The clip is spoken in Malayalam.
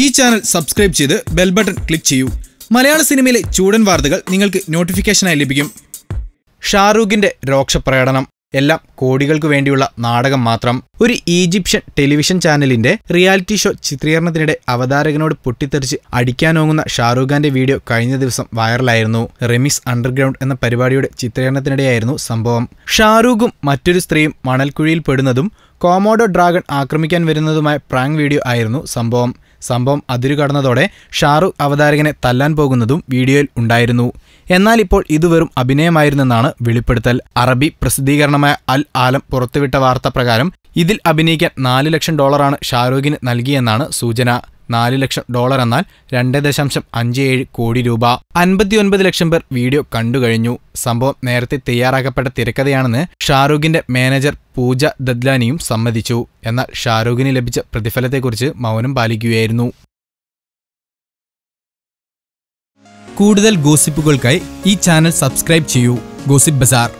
ഈ ചാനൽ സബ്സ്ക്രൈബ് ചെയ്ത് ബെൽ ബട്ടൺ ക്ലിക്ക് ചെയ്യൂ. മലയാള സിനിമയിലെ ചൂടൻ വാർത്തകൾ നിങ്ങൾക്ക് നോട്ടിഫിക്കേഷനായി ലഭിക്കും. ഷാറൂഖിന്റെ രോക്ഷപ്രകടനം. എല്ലാം കോടികൾക്ക് വേണ്ടിയുള്ള നാടകം മാത്രം. ഒരു ഈജിപ്ഷ്യൻ ടെലിവിഷൻ ചാനലിന്റെ റിയാലിറ്റി ഷോ ചിത്രീകരണത്തിനിടെ അവതാരകനോട് പൊട്ടിത്തെറിച്ച് അടിക്കാനോങ്ങുന്ന ഷാറൂഖ് ഖാന്റെ വീഡിയോ കഴിഞ്ഞ ദിവസം വൈറലായിരുന്നു. റെമിസ് അണ്ടർഗ്രൗണ്ട് എന്ന പരിപാടിയുടെ ചിത്രീകരണത്തിനിടെയായിരുന്നു സംഭവം. ഷാറൂഖും മറ്റൊരു സ്ത്രീയും മണൽക്കുഴിയിൽ പെടുന്നതും കോമോഡോ ഡ്രാഗൺ ആക്രമിക്കാൻ വരുന്നതുമായ പ്രാങ്ക് വീഡിയോ ആയിരുന്നു സംഭവം. സംഭവം അതിരു കടന്നതോടെ ഷാറൂഖ് അവതാരകനെ തല്ലാൻ പോകുന്നതും വീഡിയോയിൽ ഉണ്ടായിരുന്നു. എന്നാൽ ഇപ്പോൾ ഇത് വെറും അഭിനയമായിരുന്നെന്നാണ് വെളിപ്പെടുത്തൽ. അറബി പ്രസിദ്ധീകരണമായ അൽ ആലം പുറത്തുവിട്ട വാർത്ത പ്രകാരം ഇതിൽ അഭിനയിക്കാൻ നാല് ലക്ഷം ഡോളറാണ് ഷാരൂഖിന് നൽകിയെന്നാണ് സൂചന. നാല് ലക്ഷം ഡോളർ എന്നാൽ രണ്ട് ദശാംശം അഞ്ച് ഏഴ് കോടി രൂപ. അൻപത്തിയൊൻപത് ലക്ഷം പേർ വീഡിയോ കണ്ടു കഴിഞ്ഞു. സംഭവം നേരത്തെ തയ്യാറാക്കപ്പെട്ട തിരക്കഥയാണെന്ന് ഷാറൂഖിന്റെ മാനേജർ പൂജ ദദ്ലാനിയും സമ്മതിച്ചു. എന്നാൽ ഷാരൂഖിന് ലഭിച്ച പ്രതിഫലത്തെക്കുറിച്ച് മൗനം പാലിക്കുകയായിരുന്നു. കൂടുതൽ ഗോസിപ്പുകൾക്കായി ഈ ചാനൽ സബ്സ്ക്രൈബ് ചെയ്യൂ. ഗോസിപ്പ് ബസാർ.